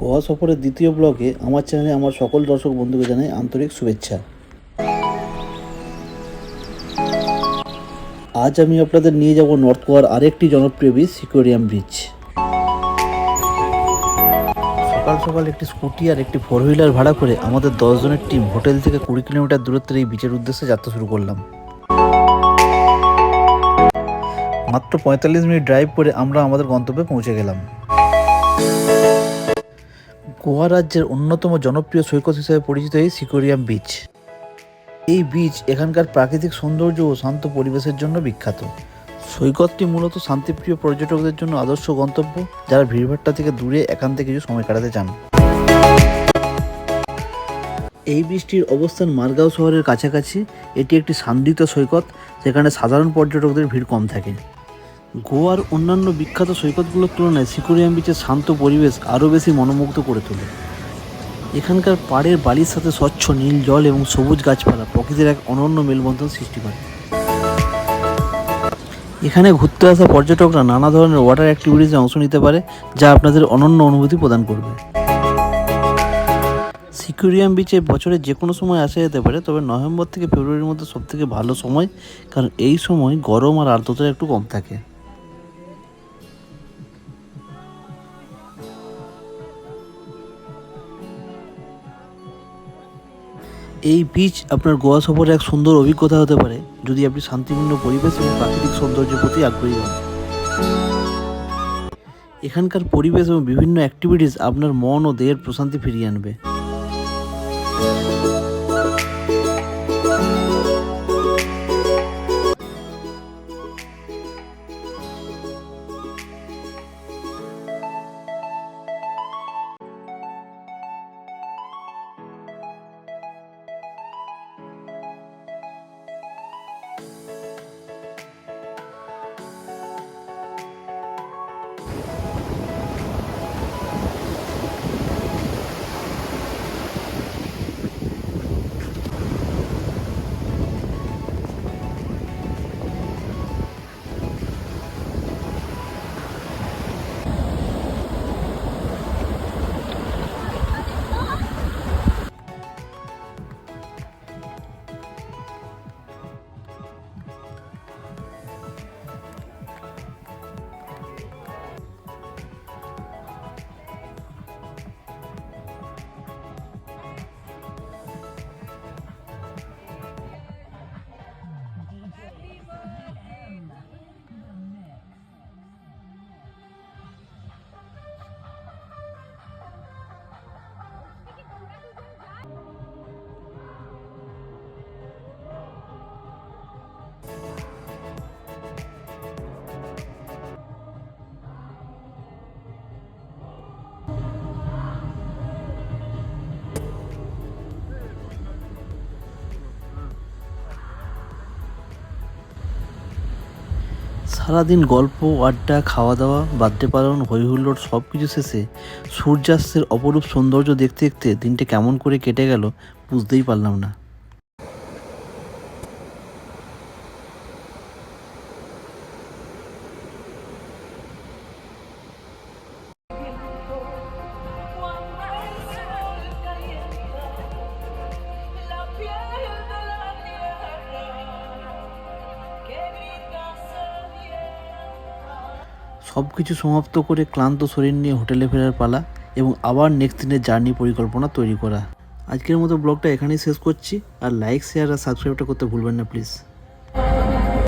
গোয়া সফরের দ্বিতীয় ব্লগে আমার চ্যানেলে আমার সকল দর্শক বন্ধুকে জানাই আন্তরিক শুভেচ্ছা। আজ আমি আপনাদের নিয়ে যাব নর্থ গোয়ার আরেকটি জনপ্রিয় বীচ সিকোরিয়াম বিচ সকাল সকাল একটি স্কুটি আর একটি ফোর হুইলার ভাড়া করে আমাদের দশজনের টিম হোটেল থেকে কুড়ি কিলোমিটার দূরত্বের এই বিচের উদ্দেশ্যে যাত্রা শুরু করলাম। মাত্র পঁয়তাল্লিশ মিনিট ড্রাইভ করে আমরা আমাদের গন্তব্যে পৌঁছে গেলাম। গোয়া রাজ্যের অন্যতম জনপ্রিয় সৈকত হিসেবে পরিচিত এই সিকোরিয়াম বিচ। এই বিচ এখানকার প্রাকৃতিক সৌন্দর্য ও শান্ত পরিবেশের জন্য বিখ্যাত। সৈকতটি মূলত শান্তিপ্রিয় পর্যটকদের জন্য আদর্শ গন্তব্য, যারা ভিড়ভাট্টা থেকে দূরে একান্তে কিছু সময় কাটাতে চান। এই বীজটির অবস্থান মারগাঁও শহরের কাছাকাছি। এটি একটি শান্তিত সৈকত, যেখানে সাধারণ পর্যটকদের ভিড় কম থাকে। গোয়ার অন্যান্য বিখ্যাত সৈকতগুলোর তুলনায় সিকুরিয়াম বিচের শান্ত পরিবেশ আরও বেশি মনোমুগ্ধ করে তোলে। এখানকার পাড়ের বালির সাথে স্বচ্ছ নীল জল এবং সবুজ গাছপালা প্রকৃতির এক অনন্য মেলবন্ধন সৃষ্টি করে। এখানে ঘুরতে আসা পর্যটকরা নানা ধরনের ওয়াটার অ্যাক্টিভিটিসে অংশ নিতে পারে, যা আপনাদের অনন্য অনুভূতি প্রদান করবে। সিকুরিয়াম বিচে বছরে যে কোনো সময় আসা যেতে পারে, তবে নভেম্বর থেকে ফেব্রুয়ারির মধ্যে সবথেকে ভালো সময়, কারণ এই সময় গরম আর আর্দ্রতা একটু কম থাকে। এই বিচ আপনার গোয়া সফরের এক সুন্দর অভিজ্ঞতা হতে পারে, যদি আপনি শান্তিপূর্ণ পরিবেশ এবং প্রাকৃতিক সৌন্দর্যের প্রতি আগ্রহী হন। এখানকার পরিবেশ এবং বিভিন্ন অ্যাক্টিভিটিস আপনার মন ও দেহের প্রশান্তি ফিরিয়ে আনবে। সারাদিন গল্প, আড্ডা খাওয়া দাওয়া বার্থডে পালন হই হুল্লোড় সব কিছু শেষে সূর্যাস্তের অপরূপ সৌন্দর্য দেখতে দেখতে দিনটা কেমন করে কেটে গেল বুঝতেই পারলাম না। সব কিছু সমাপ্ত করে ক্লান্ত শরীর নিয়ে হোটেলে ফেরার পালা এবং আবার নেক্সট দিনের জার্নি পরিকল্পনা তৈরি করা। আজকের মতো ব্লগটা এখানেই শেষ করছি। আর লাইক শেয়ার আর সাবস্ক্রাইবটা করতে ভুলবেন না প্লিজ